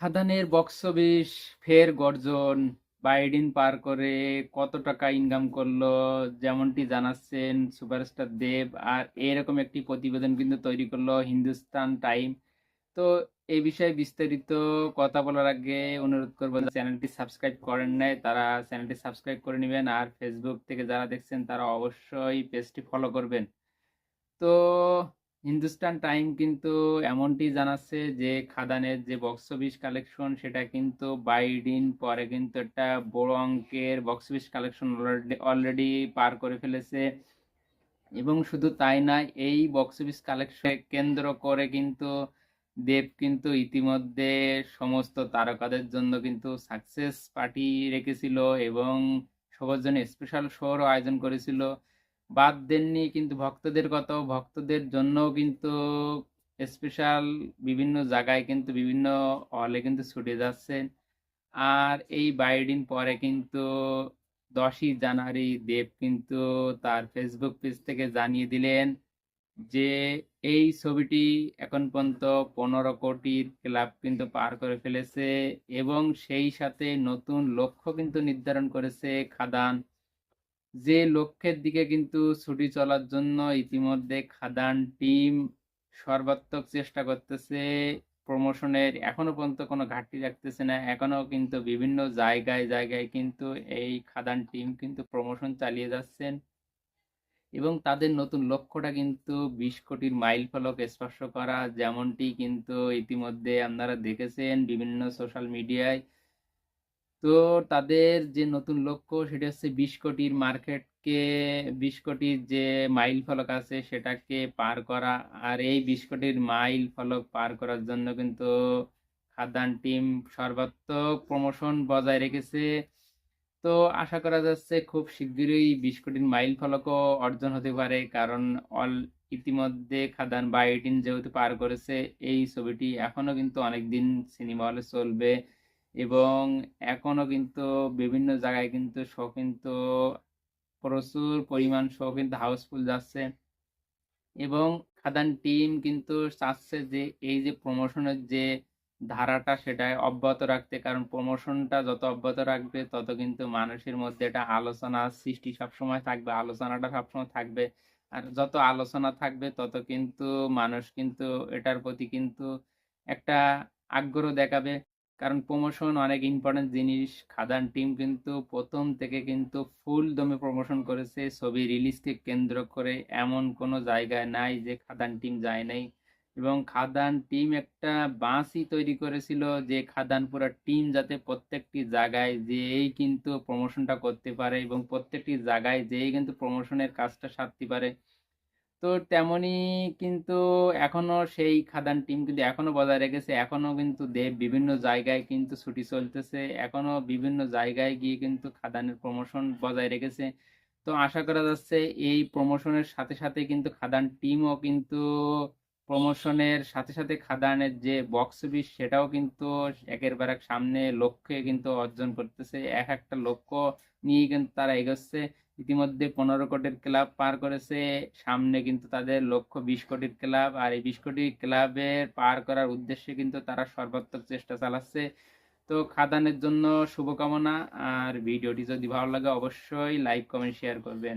খাদানের box office ফের গর্জন Biden পার করে কত টাকা ইনকাম করল, যেমনটি জানাচ্ছেন সুপারস্টার দেব, আর এরকম একটি প্রতিবেদন কিন্তু তৈরি করল হিন্দুস্তান টাইম। তো এই বিষয়ে বিস্তারিত কথা বলার আগে অনুরোধ করব চ্যানেলটি সাবস্ক্রাইব করেন নাই, তারা চ্যানেলটি সাবস্ক্রাইব করে নেবেন, আর ফেসবুক থেকে যারা দেখছেন, তারা অবশ্যই পেজটি ফলো করবেন। তো হিন্দুস্তান টাইম কিন্তু এমনটি জানাচ্ছে যে খাদানের যে বক্স অফিস কালেকশন সেটা কিন্তু বাইডিন পরে কিন্তু একটা বড় অঙ্কের বক্স অফিস কালেকশন অলরেডি পার করে ফেলেছে। এবং শুধু তাই না, এই বক্স অফিস কালেকশন কেন্দ্র করে কিন্তু দেব কিন্তু ইতিমধ্যে সমস্ত তারকাদের জন্য কিন্তু সাকসেস পার্টি রেখেছিল এবং সবার জন্য স্পেশাল শোর আয়োজন করেছিল। বাদ দেননি, কিন্তু ভক্তদের কত ভক্তদের জন্যও কিন্তু স্পেশাল বিভিন্ন জায়গায় কিন্তু বিভিন্ন হলে কিন্তু ছুটে যাচ্ছেন। আর এই বাইডিন পরে কিন্তু দশই জানুয়ারি দেব কিন্তু তার ফেসবুক পেজ থেকে জানিয়ে দিলেন যে, এই ছবিটি এখন পর্যন্ত পনেরো কোটির ক্লাব কিন্তু পার করে ফেলেছে এবং সেই সাথে নতুন লক্ষ্য কিন্তু নির্ধারণ করেছে খাদান। যে লক্ষ্যের দিকে কিন্তু ছুটি চলার জন্য ইতিমধ্যে খাদান টিম সর্বাত্মক চেষ্টা করতেছে। প্রমোশনের এখনও পর্যন্ত কোনো ঘাটতি রাখতেছে না। এখনও কিন্তু বিভিন্ন জায়গায় জায়গায় কিন্তু এই খাদান টিম কিন্তু প্রমোশন চালিয়ে যাচ্ছেন। এবং তাদের নতুন লক্ষ্যটা কিন্তু বিশ কোটির মাইল ফলক স্পর্শ করা, যেমনটি কিন্তু ইতিমধ্যে আপনারা দেখেছেন বিভিন্ন সোশ্যাল মিডিয়ায় তো তাদের যে নতুন লক্ষ্য সেটা হচ্ছে বিশ কোটির মার্কেটকে, বিশ কোটির যে মাইল ফলক আছে সেটাকে পার করা। আর এই বিশ কোটির মাইল ফলক পার করার জন্য কিন্তু খাদান টিম সর্বাত্মক প্রমোশন বজায় রেখেছে। তো আশা করা যাচ্ছে খুব শীঘ্রই বিশ কোটির মাইল ফলকও অর্জন হতে পারে। কারণ অল ইতিমধ্যে খাদান বা এইটিন যেহেতু পার করেছে, এই ছবিটি এখনও কিন্তু অনেকদিন সিনেমা হলে চলবে। এবং এখনও কিন্তু বিভিন্ন জায়গায় কিন্তু শো কিন্তু প্রচুর পরিমাণ শো কিন্তু হাউসফুল যাচ্ছে। এবং খাদান টিম কিন্তু চাচ্ছে যে এই যে প্রমোশনের যে ধারাটা সেটা অব্যাহত রাখতে, কারণ প্রমোশনটা যত অব্যাহত রাখবে তত কিন্তু মানুষের মধ্যে এটা আলোচনা সৃষ্টি সবসময় থাকবে, আলোচনাটা সবসময় থাকবে। আর যত আলোচনা থাকবে তত কিন্তু মানুষ কিন্তু এটার প্রতি কিন্তু একটা আগ্রহ দেখাবে। কারণ প্রমোশন অনেক ইম্পর্টেন্ট জিনিস। খাদান টিম কিন্তু প্রথম থেকে কিন্তু ফুল দমে প্রমোশন করেছে। ছবি রিলিজকে কেন্দ্র করে এমন কোনো জায়গায় নাই যে খাদান টিম যায় নাই। এবং খাদান টিম একটা বাঁশই তৈরি করেছিল যে খাদান পুরা টিম যাতে প্রত্যেকটি জায়গায় যেই কিন্তু প্রমোশনটা করতে পারে এবং প্রত্যেকটি জায়গায় যেই কিন্তু প্রমোশনের কাজটা সারতে পারে। তো তেমনি কিন্তু এখনও সেই খাদান টিম কিন্তু এখনও বজায় রেখেছে। এখনও কিন্তু দেব বিভিন্ন জায়গায় কিন্তু ছুটি চলতেছে। এখনও বিভিন্ন জায়গায় গিয়ে কিন্তু খাদানের প্রমোশন বজায় রেখেছে। তো আশা করা যাচ্ছে এই প্রমোশনের সাথে সাথে কিন্তু খাদান টিমও কিন্তু প্রমোশনের সাথে সাথে খাদানের যে বক্স অফিস সেটাও কিন্তু একের বার এক সামনে লক্ষ্যে কিন্তু অর্জন করতেছে। এক একটা লক্ষ্য নিয়ে কিন্তু তারা এগোচ্ছে। ইতিমধ্যে পনেরো কোটির ক্লাব পার করেছে। সামনে কিন্তু তাদের লক্ষ্য বিশ কোটির ক্লাব। আর এই বিশ কোটি ক্লাবের পার করার উদ্দেশ্যে কিন্তু তারা সর্বাত্মক চেষ্টা চালাচ্ছে। তো খাদানের জন্য শুভকামনা। আর ভিডিওটি যদি ভালো লাগে অবশ্যই লাইক, কমেন্ট শেয়ার করবেন।